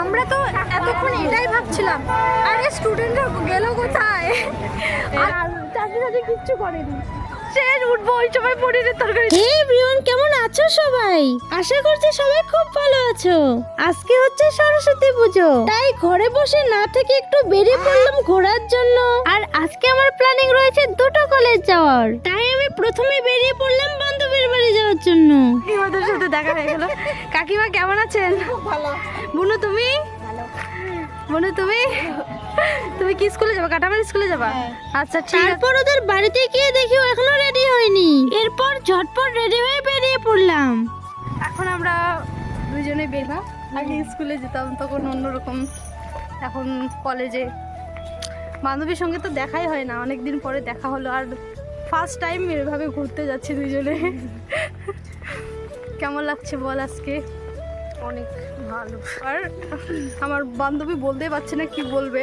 আমরা তো এতক্ষণ এটাই ভাবছিলাম আরে স্টুডেন্টরা গেল কোথায়? আর চাকরি চাকরি কিচ্ছু করেনি। শেষ উঠবো ওই সময় পনিরের তরকারি হে এভরিওয়ান কেমন আছো সবাই? আশা করছি সবাই খুব ভালো আছো। আজকে হচ্ছে সরস্বতী পুজো। তাই ঘরে বসে না থেকে একটু বেরিয়ে পড়লাম ঘোরার জন্য। আর আজকে আমার প্ল্যানিং রয়েছে দুটো কলেজ যাওয়ার। তাই আমি প্রথমে বেরিয়ে পড়লাম বান্ধবীর বাড়ি যাওয়ার জন্য। কাকিমাদের সাথে দেখা হয়ে গেল। কাকিমা কেমন আছেন? ভালো। বুনু তুমি? বুনু তুমি? তুমি কি স্কুলে যাবা? কাটামারি স্কুলে যাবা? আচ্ছা ঠিক আছে। তারপর ওদের বাড়িতে গিয়ে দেখি এখনও রেডি হয়নি। এরপর ঝটপট রেডি হয়ে বেরিয়ে পড়লাম। এখন আমরা দুজনে বের না আগে স্কুলে যেতাম তখন অন্যরকম। এখন কলেজে বান্ধবীর সঙ্গে তো দেখাই হয় না। অনেক দিন পরে দেখা হলো। আর ফার্স্ট টাইম এভাবে ঘুরতে যাচ্ছি দুজনে। কেমন লাগছে বল আজকে? অনেক ভালো। আর আমার বান্ধবী বলতেই পারছে না কি বলবে।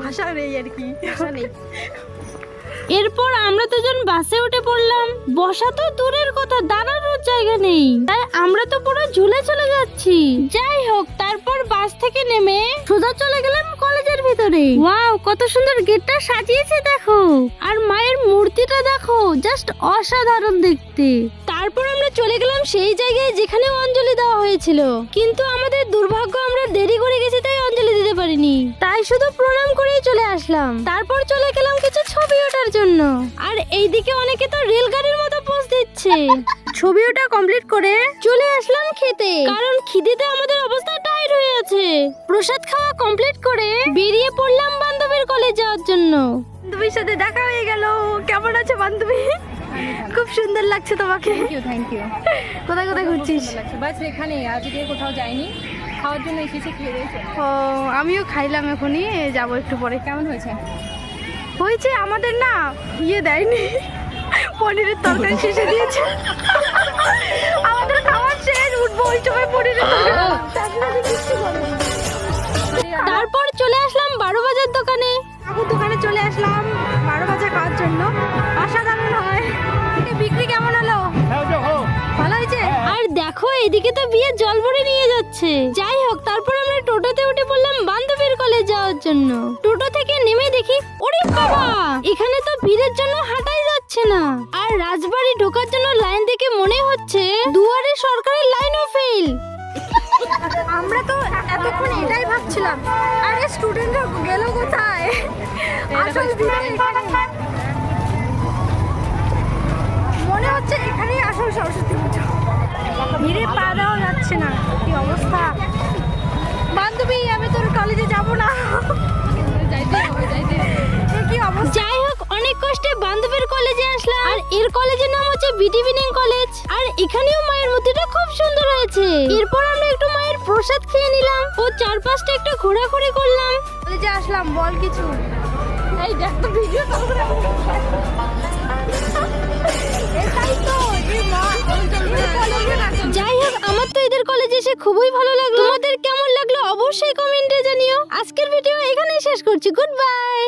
ভাষা নেই আর কি। ভাষা নেই। এরপর আমরা দুজন বাসে উঠে পড়লাম। বসা তো দূরের কথা দাঁড়ানোর জায়গা নেই। তাই আমরা তো পুরো ঝুলে চলে যাচ্ছি। যাই হোক তারপর বাস থেকে নেমে সোজা চলে গেলাম কলেজের ভিতরে। ওয়াও কত সুন্দর গেটটা সাজিয়েছে দেখো। আর মায়ের মূর্তিটা দেখো জাস্ট অসাধারণ দেখতে। তারপর আমরা চলে গেলাম সেই জায়গায় যেখানে অঞ্জলি দেওয়া হয়েছিল। কিন্তু আমাদের দুর্ভাগ্য আমরা দেরি করে গেছি তাই অঞ্জলি দিতে পারিনি। তাই শুধু প্রণাম করেই চলে আসলাম। তারপর চলে গেলাম কিছু ছবি ওঠার জন্য। আর এইদিকে অনেকে তো রেলগাড়ির মতো পোজ দিচ্ছে। ছবি ওটা কমপ্লিট করে চলে আসলাম খেতে। কারণ খিদেতে আমাদের অবস্থা টাইট হয়ে আছে। প্রসাদ খাওয়া কমপ্লিট করে বেরিয়ে পড়লাম বান্ধবীর কলেজ যাওয়ার জন্য। বান্ধবীর সাথে দেখা হয়ে গেল। কেমন আছে বান্ধবী? খুব সুন্দর লাগছে তোমাকে। থ্যাংক ইউ থ্যাংক ইউ কোথায় কোথায় ঘুরছিস? বাস এখানে আজকে কোথাও যাইনি। খাওয়ার জন্য এসেছি খেয়ে ও আমিও খাইলাম এখনই যাব একটু পরে। কেমন হয়েছে? হয়েছে আমাদের না ইয়ে দেয়নি। পনিরের তরকারি শেষে দিয়েছে। আমাদের খাওয়ার শেষ উঠবো ওই সময় পনিরের। তারপর চলে আসলাম বারো বাজার দোকানে। দোকানে চলে আসলাম। এদিকে তো বিয়ে জল ভরে নিয়ে যাচ্ছে। যাই হোক তারপর আমরা টোটোতে উঠে পড়লাম বান্ধবীর কলেজ যাওয়ার জন্য। টোটো থেকে নেমে দেখি ওরে বাবা! এখানে তো ভিড়ের জন্য হাঁটাই যাচ্ছে না। আর রাজবাড়ি ঢোকার জন্য লাইন দেখে মনে হচ্ছে দুয়ারে সরকারের লাইনও ফেল আমরা তো এতক্ষণ এটাই ভাবছিলাম আরে স্টুডেন্টরা গেল কোথায়? আসল ভিড় মনে হচ্ছে কলেজে যাব না। যাই হোক অনেক কষ্টে বান্ধবীর কলেজে আসলাম। আর এর কলেজের নাম হচ্ছে বিটিভিনিং কলেজ। আর এখানেও মায়ের মূর্তিটা খুব সুন্দর হয়েছে। এরপর আমরা একটু মায়ের প্রসাদ খেয়ে নিলাম। ও চারপাশটা একটু ঘোরাঘুরি করলাম। কলেজে আসলাম বল কিছু। এই দেখ তো ভিডিও যাই হোক আমার তো এদের কলেজে এসে খুবই ভালো লাগল। তোমাদের কেমন আজকের ভিডিও এখানেই শেষ করছি। Good bye